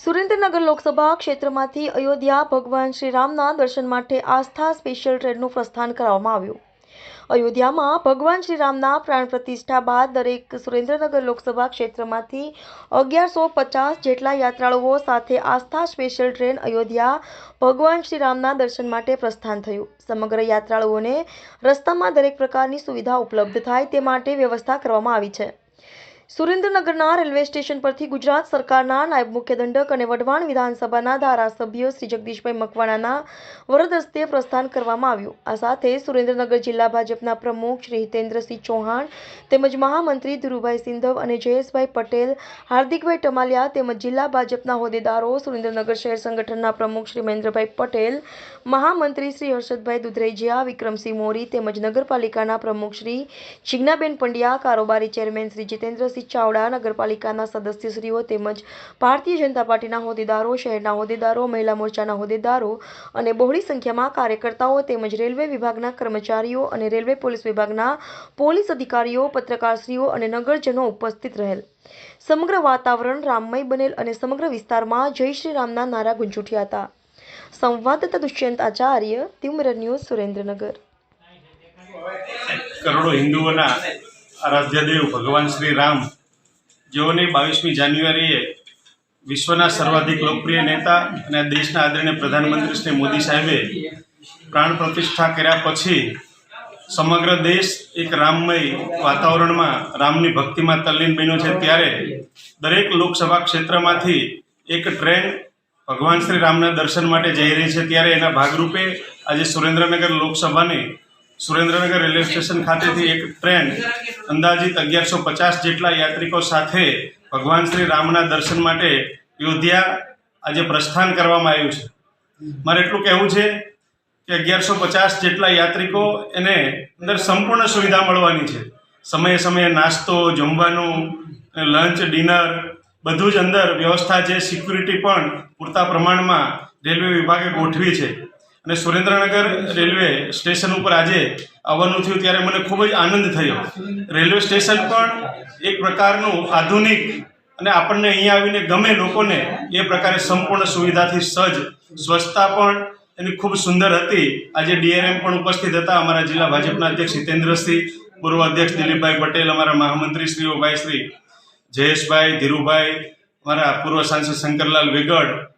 સુરેન્દ્રનગર લોકસભા ક્ષેત્રમાંથી અયોધ્યા ભગવાન શ્રી રામના દર્શન માટે આસ્થા સ્પેશિયલ ટ્રેનનું પ્રસ્થાન કરવામાં આવ્યું. અયોધ્યામાં ભગવાન શ્રીરામના પ્રાણ પ્રતિષ્ઠા બાદ દરેક સુરેન્દ્રનગર લોકસભા ક્ષેત્રમાંથી અગિયારસો પચાસ જેટલા યાત્રાળુઓ સાથે આસ્થા સ્પેશિયલ ટ્રેન અયોધ્યા ભગવાન શ્રી રામના દર્શન માટે પ્રસ્થાન થયું. સમગ્ર યાત્રાળુઓને રસ્તામાં દરેક પ્રકારની સુવિધા ઉપલબ્ધ થાય તે માટે વ્યવસ્થા કરવામાં આવી છે. સુરેન્દ્રનગરના રેલવે સ્ટેશન પરથી ગુજરાત સરકારના નાયબ મુખ્ય દંડક અને વઢવાણ વિધાનસભાના ધારાસભ્ય શ્રી જગદીશભાઈ મકવાણાના વરદ હસ્તે પ્રસ્થાન કરવામાં આવ્યું. આ સાથે સુરેન્દ્રનગર જિલ્લા ભાજપના પ્રમુખ શ્રી હિતેન્દ્રસિંહ ચૌહાણ તેમજ મહામંત્રી ધીરુભાઈ સિંધવ અને જયેશભાઈ પટેલ, હાર્દિકભાઈ ટમાલિયા તેમજ જિલ્લા ભાજપના હોદ્દેદારો, સુરેન્દ્રનગર શહેર સંગઠનના પ્રમુખ શ્રી મહેન્દ્રભાઈ પટેલ, મહામંત્રી શ્રી હર્ષદભાઈ દુધરેજિયા, વિક્રમસિંહ મોરી તેમજ નગરપાલિકાના પ્રમુખ શ્રી જિજ્ઞાબેન પંડ્યા, કારોબારી ચેરમેન શ્રી જીતેન્દ્રસિંહ ચાવડા નગરપાલિકાના સદસ્યશ્રીઓ તેમજ ભારતીય જનતા પાર્ટીના હોદ્દેદારો, શહેરના હોદ્દેદારો, મહિલા મોરચાના હોદ્દેદારો અને બહોળી સંખ્યામાં કાર્યકર્તાઓ તેમજ રેલવે વિભાગના કર્મચારીઓ અને રેલવે પોલીસ વિભાગના પોલીસ અધિકારીઓ, પત્રકારશ્રીઓ અને નગરજનો ઉપસ્થિત રહેલ. સમગ્ર વાતાવરણ રામમય બનેલ અને સમગ્ર વિસ્તારમાં જય શ્રી રામના નારા ગુંજુઠ્યા હતા. સંવાદદાતા દુષ્યંત આચાર્ય તીવ્ર ન્યૂઝ સુરેન્દ્રનગર. કરોડો હિન્દુઓના આરાધ્ય દેવ ભગવાન શ્રી રામ, જેઓની બાવીસમી જાન્યુઆરીએ વિશ્વના સર્વાધિક લોકપ્રિય નેતા અને દેશના આદરણીય પ્રધાનમંત્રી શ્રી મોદી સાહેબે પ્રાણ પ્રતિષ્ઠા કર્યા પછી સમગ્ર દેશ એક રામમય વાતાવરણમાં રામની ભક્તિમાં તલ્લીન બન્યો છે. ત્યારે દરેક લોકસભા ક્ષેત્રમાંથી એક ટ્રેન ભગવાન શ્રી રામના દર્શન માટે જઈ રહી છે. ત્યારે એના ભાગરૂપે આજે સુરેન્દ્રનગર લોકસભાની સુરેન્દ્રનગર રેલવે સ્ટેશન ખાતેથી એક ટ્રેન અંદાજિત અગિયારસો પચાસ જેટલા યાત્રિકો સાથે ભગવાન શ્રી રામના દર્શન માટે અયોધ્યા આજે પ્રસ્થાન કરવામાં આવ્યું છે. મારે એટલું કહેવું છે કે અગિયારસો પચાસ જેટલા યાત્રિકો એને અંદર સંપૂર્ણ સુવિધા મળવાની છે. સમયે સમયે નાસ્તો, જમવાનું લંચ, ડિનર બધું જ અંદર વ્યવસ્થા છે સિક્યુરિટી પણ પૂરતા પ્રમાણમાં રેલવે વિભાગે ગોઠવી છે. અને સુરેન્દ્રનગર રેલવે સ્ટેશન ઉપર આજે આવવાનું થયું ત્યારે મને ખૂબ જ આનંદ થયો. રેલવે સ્ટેશન પણ એક પ્રકારનું આધુનિક અને આપણને અહીંયા આવીને ગમે લોકોને એ પ્રકારે સંપૂર્ણ સુવિધાથી સજ્જ સ્વચ્છતા પણ એની ખૂબ સુંદર હતી. આજે ડીઆરએમ પણ ઉપસ્થિત હતા. અમારા જિલ્લા ભાજપના અધ્યક્ષ હિતેન્દ્રસિંહ, પૂર્વ અધ્યક્ષ દિલીપભાઈ પટેલ, અમારા મહામંત્રી શ્રીઓ ભાઈ શ્રી જયેશભાઈ, ધીરુભાઈ, અમારા પૂર્વ સાંસદ શંકરલાલ વેગડ